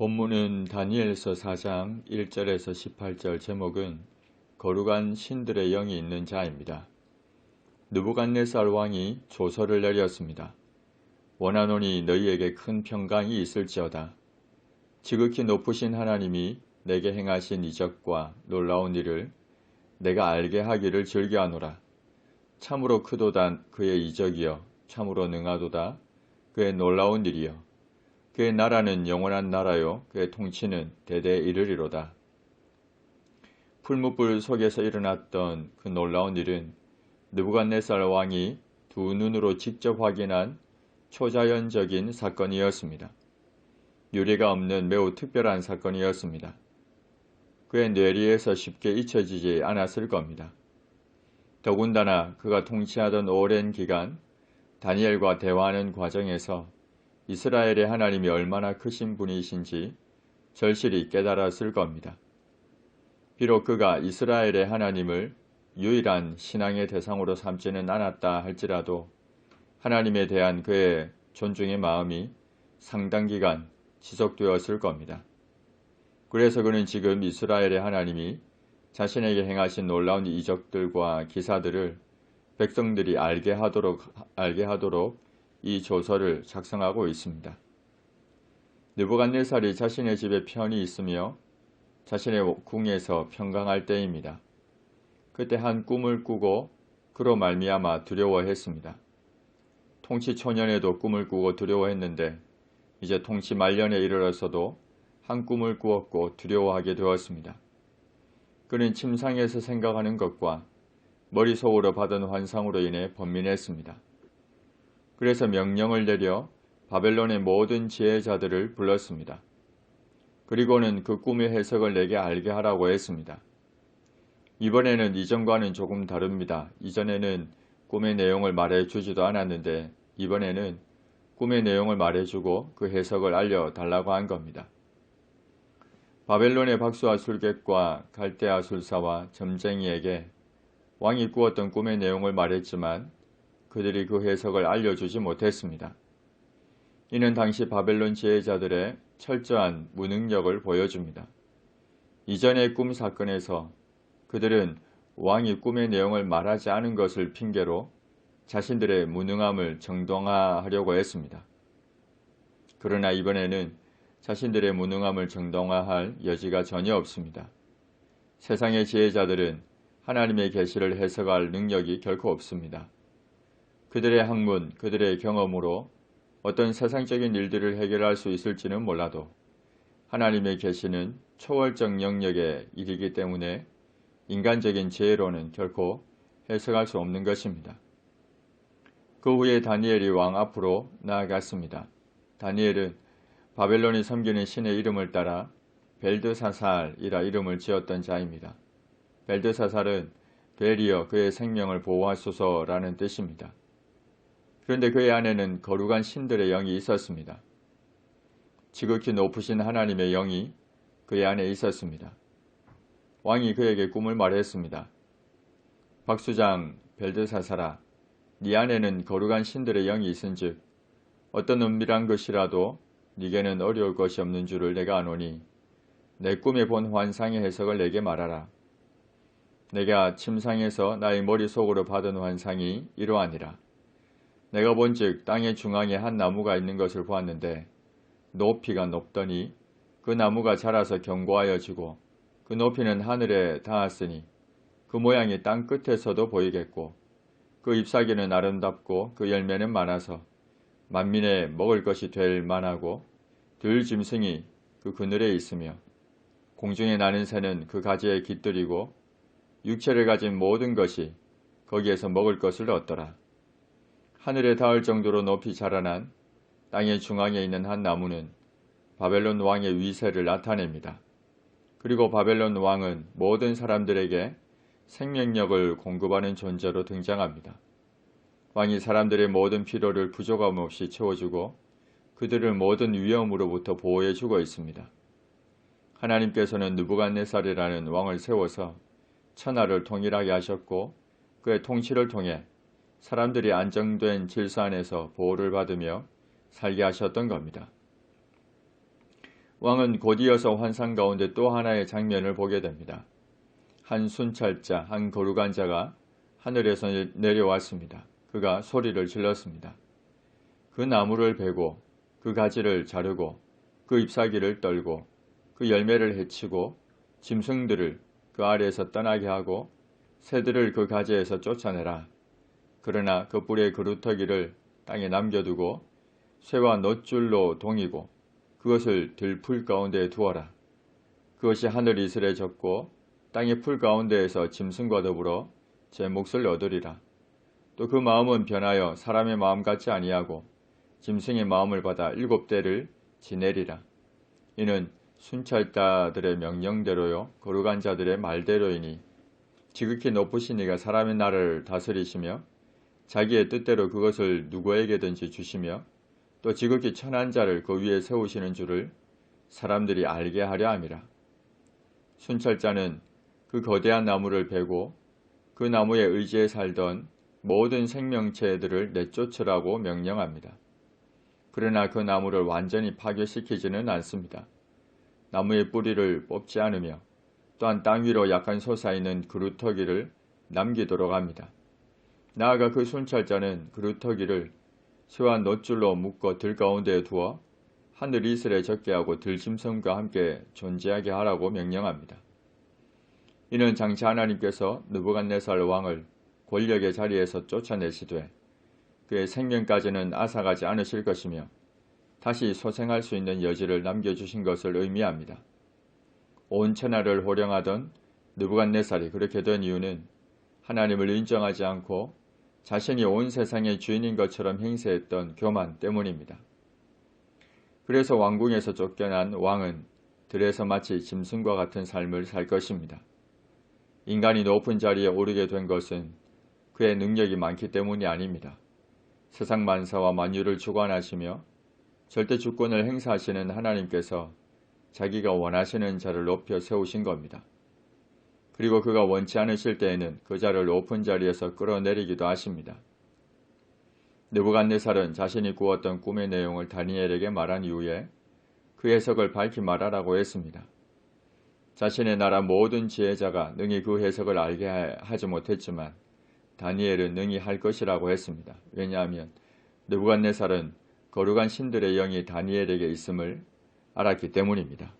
본문은 다니엘서 4장 1절에서 18절 제목은 거룩한 신들의 영이 있는 자입니다. 느부갓네살 왕이 조서를 내렸습니다. 원하노니 너희에게 큰 평강이 있을지어다. 지극히 높으신 하나님이 내게 행하신 이적과 놀라운 일을 내가 알게 하기를 즐겨하노라. 참으로 크도다 그의 이적이여 참으로 능하도다 그의 놀라운 일이여 그의 나라는 영원한 나라요 그의 통치는 대대 이르리로다. 풀무불 속에서 일어났던 그 놀라운 일은 느부갓네살 왕이 두 눈으로 직접 확인한 초자연적인 사건이었습니다. 유례가 없는 매우 특별한 사건이었습니다. 그의 뇌리에서 쉽게 잊혀지지 않았을 겁니다. 더군다나 그가 통치하던 오랜 기간 다니엘과 대화하는 과정에서 이스라엘의 하나님이 얼마나 크신 분이신지 절실히 깨달았을 겁니다. 비록 그가 이스라엘의 하나님을 유일한 신앙의 대상으로 삼지는 않았다 할지라도 하나님에 대한 그의 존중의 마음이 상당 기간 지속되었을 겁니다. 그래서 그는 지금 이스라엘의 하나님이 자신에게 행하신 놀라운 이적들과 기사들을 백성들이 알게 하도록, 알게 하도록 이 조서를 작성하고 있습니다. 느부갓네살이 자신의 집에 편히 있으며 자신의 궁에서 평강할 때입니다. 그때 한 꿈을 꾸고 그로 말미암아 두려워했습니다. 통치 초년에도 꿈을 꾸고 두려워했는데 이제 통치 말년에 이르러서도 한 꿈을 꾸었고 두려워하게 되었습니다. 그는 침상에서 생각하는 것과 머릿속으로 받은 환상으로 인해 번민했습니다. 그래서 명령을 내려 바벨론의 모든 지혜자들을 불렀습니다. 그리고는 그 꿈의 해석을 내게 알게 하라고 했습니다. 이번에는 이전과는 조금 다릅니다. 이전에는 꿈의 내용을 말해주지도 않았는데 이번에는 꿈의 내용을 말해주고 그 해석을 알려달라고 한 겁니다. 바벨론의 박수와 술객과 갈대아 술사와 점쟁이에게 왕이 꾸었던 꿈의 내용을 말했지만 그들이 그 해석을 알려주지 못했습니다. 이는 당시 바벨론 지혜자들의 철저한 무능력을 보여줍니다. 이전의 꿈 사건에서 그들은 왕이 꿈의 내용을 말하지 않은 것을 핑계로 자신들의 무능함을 정당화하려고 했습니다. 그러나 이번에는 자신들의 무능함을 정당화할 여지가 전혀 없습니다. 세상의 지혜자들은 하나님의 계시를 해석할 능력이 결코 없습니다. 그들의 학문, 그들의 경험으로 어떤 세상적인 일들을 해결할 수 있을지는 몰라도 하나님의 계시는 초월적 영역의 일이기 때문에 인간적인 지혜로는 결코 해석할 수 없는 것입니다. 그 후에 다니엘이 왕 앞으로 나아갔습니다. 다니엘은 바벨론이 섬기는 신의 이름을 따라 벨드사살이라 이름을 지었던 자입니다. 벨드사살은 베리어 그의 생명을 보호하소서라는 뜻입니다. 그런데 그의 안에는 거룩한 신들의 영이 있었습니다. 지극히 높으신 하나님의 영이 그의 안에 있었습니다. 왕이 그에게 꿈을 말했습니다. 박수장 벨드사사라 네 안에는 거룩한 신들의 영이 있은즉 어떤 은밀한 것이라도 네게는 어려울 것이 없는 줄을 내가 아노니 내 꿈에 본 환상의 해석을 내게 말하라. 내가 침상에서 나의 머릿속으로 받은 환상이 이러하니라. 내가 본즉 땅의 중앙에 한 나무가 있는 것을 보았는데 높이가 높더니 그 나무가 자라서 견고하여 지고 그 높이는 하늘에 닿았으니 그 모양이 땅 끝에서도 보이겠고 그 잎사귀는 아름답고 그 열매는 많아서 만민에 먹을 것이 될 만하고 들 짐승이 그 그늘에 있으며 공중에 나는 새는 그 가지에 깃들이고 육체를 가진 모든 것이 거기에서 먹을 것을 얻더라. 하늘에 닿을 정도로 높이 자라난 땅의 중앙에 있는 한 나무는 바벨론 왕의 위세를 나타냅니다. 그리고 바벨론 왕은 모든 사람들에게 생명력을 공급하는 존재로 등장합니다. 왕이 사람들의 모든 필요를 부족함 없이 채워주고 그들을 모든 위험으로부터 보호해주고 있습니다. 하나님께서는 누부갓네살이라는 왕을 세워서 천하를 통일하게 하셨고 그의 통치를 통해 사람들이 안정된 질서 안에서 보호를 받으며 살게 하셨던 겁니다. 왕은 곧이어서 환상 가운데 또 하나의 장면을 보게 됩니다. 한 순찰자, 한 거룩한 자가 하늘에서 내려왔습니다. 그가 소리를 질렀습니다. 그 나무를 베고 그 가지를 자르고 그 잎사귀를 떨고 그 열매를 해치고 짐승들을 그 아래에서 떠나게 하고 새들을 그 가지에서 쫓아내라. 그러나 그 뿔의 그루터기를 땅에 남겨두고 쇠와 놋줄로 동이고 그것을 들풀 가운데에 두어라. 그것이 하늘 이슬에 젖고 땅의 풀 가운데에서 짐승과 더불어 제 몫을 얻으리라. 또 그 마음은 변하여 사람의 마음 같지 아니하고 짐승의 마음을 받아 일곱 대를 지내리라. 이는 순찰자들의 명령대로요 거룩한 자들의 말대로이니 지극히 높으신 이가 사람의 나라를 다스리시며 자기의 뜻대로 그것을 누구에게든지 주시며 또 지극히 천한 자를 그 위에 세우시는 줄을 사람들이 알게 하려 함이라. 순찰자는 그 거대한 나무를 베고 그 나무에 의지해 살던 모든 생명체들을 내쫓으라고 명령합니다. 그러나 그 나무를 완전히 파괴시키지는 않습니다. 나무의 뿌리를 뽑지 않으며 또한 땅 위로 약간 솟아있는 그루터기를 남기도록 합니다. 나아가 그 순찰자는 그루터기를 쇠와 놋줄로 묶어 들 가운데에 두어 하늘 이슬에 적게 하고 들짐승과 함께 존재하게 하라고 명령합니다. 이는 장차 하나님께서 느부갓네살 왕을 권력의 자리에서 쫓아내시되 그의 생명까지는 앗아가지 않으실 것이며 다시 소생할 수 있는 여지를 남겨주신 것을 의미합니다. 온 천하를 호령하던 느부갓네살이 그렇게 된 이유는 하나님을 인정하지 않고 자신이 온 세상의 주인인 것처럼 행세했던 교만 때문입니다. 그래서 왕궁에서 쫓겨난 왕은 들에서 마치 짐승과 같은 삶을 살 것입니다. 인간이 높은 자리에 오르게 된 것은 그의 능력이 많기 때문이 아닙니다. 세상 만사와 만유를 주관하시며 절대 주권을 행사하시는 하나님께서 자기가 원하시는 자를 높여 세우신 겁니다. 그리고 그가 원치 않으실 때에는 그 자를 높은 자리에서 끌어내리기도 하십니다. 느부갓네살은 자신이 꾸었던 꿈의 내용을 다니엘에게 말한 이후에 그 해석을 밝히 말하라고 했습니다. 자신의 나라 모든 지혜자가 능히 그 해석을 알게 하지 못했지만 다니엘은 능히 할 것이라고 했습니다. 왜냐하면 느부갓네살은 거룩한 신들의 영이 다니엘에게 있음을 알았기 때문입니다.